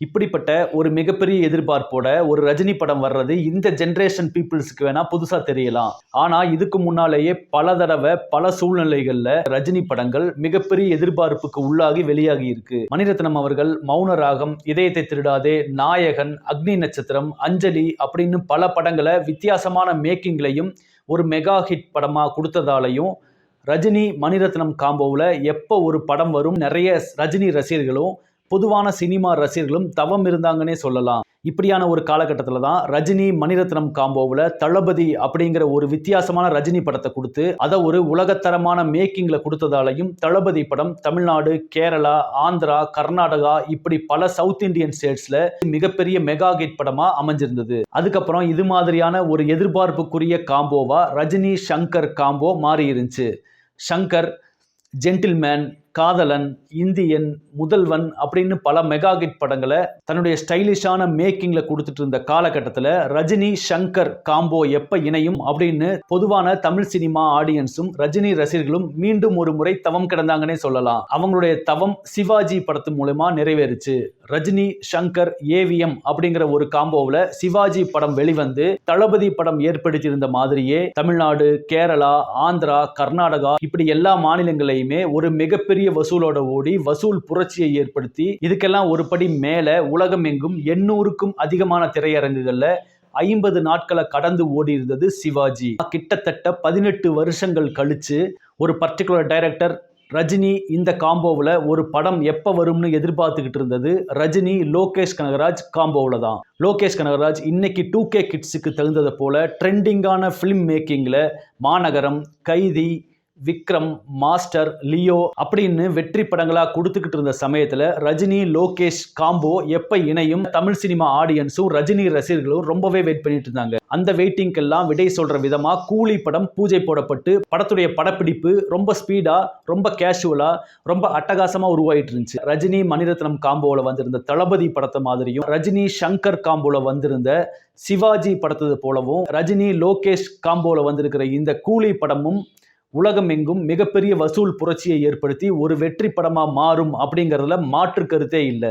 இப்படிப்பட்ட ஒரு மிகப்பெரிய எதிர்பார்ப்போட ஒரு ரஜினி படம் வர்றது இந்த ஜென்ரேஷன் பீப்புள்ஸ்க்கு வேணா புதுசா தெரியலாம். ஆனா இதுக்கு முன்னாலேயே பல தடவை பல சூழ்நிலைகள்ல ரஜினி படங்கள் மிகப்பெரிய எதிர்பார்ப்புக்கு உள்ளாகி வெளியாகி இருக்கு. மணிரத்னம் அவர்கள் மௌன ராகம் இதயத்தை திருடாதே நாயகன் அக்னி நட்சத்திரம் அஞ்சலி அப்படின்னு பல படங்களை வித்தியாசமான மேக்கிங்லையும் ஒரு மெகா ஹிட் படமா கொடுத்ததாலையும் ரஜினி மணிரத்னம் காம்போவில் எப்போ ஒரு படம் வரும் நிறைய ரஜினி ரசிகர்களும் பொதுவான சினிமா ரசிகர்களும் தவம் இருந்தாங்கன்னே சொல்லலாம். இப்படியான ஒரு காலகட்டத்தில் தான் ரஜினி மணிரத்னம் காம்போவில் தளபதி அப்படிங்கிற ஒரு வித்தியாசமான ரஜினி படத்தை கொடுத்து அதை ஒரு உலகத்தரமான மேக்கிங்கில் கொடுத்ததாலையும் தளபதி படம் தமிழ்நாடு கேரளா ஆந்திரா கர்நாடகா இப்படி பல சவுத் இந்தியன் ஸ்டேட்ஸில் மிகப்பெரிய மெகா ஹிட் படமாக அமைஞ்சிருந்தது. அதுக்கப்புறம் இது மாதிரியான ஒரு எதிர்பார்ப்புக்குரிய காம்போவா ரஜினி சங்கர் காம்போ மாறி இருந்துச்சு சங்கர் ஜென்டில்மேன் காதலன் இந்தியன் முதல்வன் அப்படின்னு பல மெகா ஹிட் படங்களை தன்னுடைய ஸ்டைலிஷான மேக்கிங்ல கொடுத்துட்டு இருந்த காலகட்டத்தில் ரஜினி சங்கர் காம்போ எப்ப இணையும் அப்படின்னு பொதுவான தமிழ் சினிமா ஆடியன்ஸும் ரஜினி ரசிகர்களும் மீண்டும் ஒரு முறை தவம் கிடந்தாங்கன்னே சொல்லலாம். அவங்களுடைய தவம் சிவாஜி படத்து மூலயமா நிறைவேறுச்சு. ரஜினி சங்கர் ஏவிஎம் அப்படிங்கிற ஒரு காம்போவில் சிவாஜி படம் வெளிவந்து தளபதி படம் ஏற்படுத்தியிருந்த மாதிரியே தமிழ்நாடு கேரளா ஆந்திரா கர்நாடகா இப்படி எல்லா மாநிலங்களையுமே ஒரு மிகப்பெரிய வசூலோட ஓடி வசூல் புரட்சியை ஏற்படுத்தி இதுக்கெல்லாம் ஒரு படி மேல உலகம் எங்கும் எண்ணூறுக்கும் அதிகமான திரையரங்குகள்ல ஐம்பது நாட்களை கடந்து ஓடி இருந்தது சிவாஜி. கிட்டத்தட்ட பதினெட்டு வருஷங்கள் கழிச்சு ஒரு பர்டிகுலர் டைரக்டர் ரஜினி இந்த காம்போவில் ஒரு படம் எப்போ வரும்னு எதிர்பார்த்துக்கிட்டு இருந்தது ரஜினி லோகேஷ் கனகராஜ் காம்போவில் தான். லோகேஷ் கனகராஜ் இன்னைக்கு டூ கே கிட்ஸுக்கு தகுந்தது போல ட்ரெண்டிங்கான ஃபிலிம் மேக்கிங்கில் மாநகரம் கைதி விக்ரம் மாஸ்டர் லியோ அப்படின்னு வெற்றி படங்களாக கொடுத்துக்கிட்டு இருந்த சமயத்தில் ரஜினி லோகேஷ் காம்போ எப்போ இணையும் தமிழ் சினிமா ஆடியன்ஸும் ரஜினி ரசிகர்களும் ரொம்பவே வெயிட் பண்ணிட்டு இருந்தாங்க. அந்த வெயிட்டிங்கெல்லாம் விடை சொல்கிற விதமாக கூலி படம் பூஜை போடப்பட்டு படத்துடைய படப்பிடிப்பு ரொம்ப ஸ்பீடாக ரொம்ப கேஷுவலாக ரொம்ப அட்டகாசமாக உருவாயிட்டு இருந்துச்சு. ரஜினி மணிரத்னம் காம்போவில் வந்திருந்த தளபதி படத்தை மாதிரியும் ரஜினி சங்கர் காம்போவில் வந்திருந்த சிவாஜி படத்தது போலவும் ரஜினி லோகேஷ் காம்போவில் வந்திருக்கிற இந்த கூலி படமும் உலகம் எங்கும் மிகப்பெரிய வசூல் புரட்சியை ஏற்படுத்தி ஒரு வெற்றி படமா மாறும் அப்படிங்கிறதுல மாற்று கருத்தே இல்லை.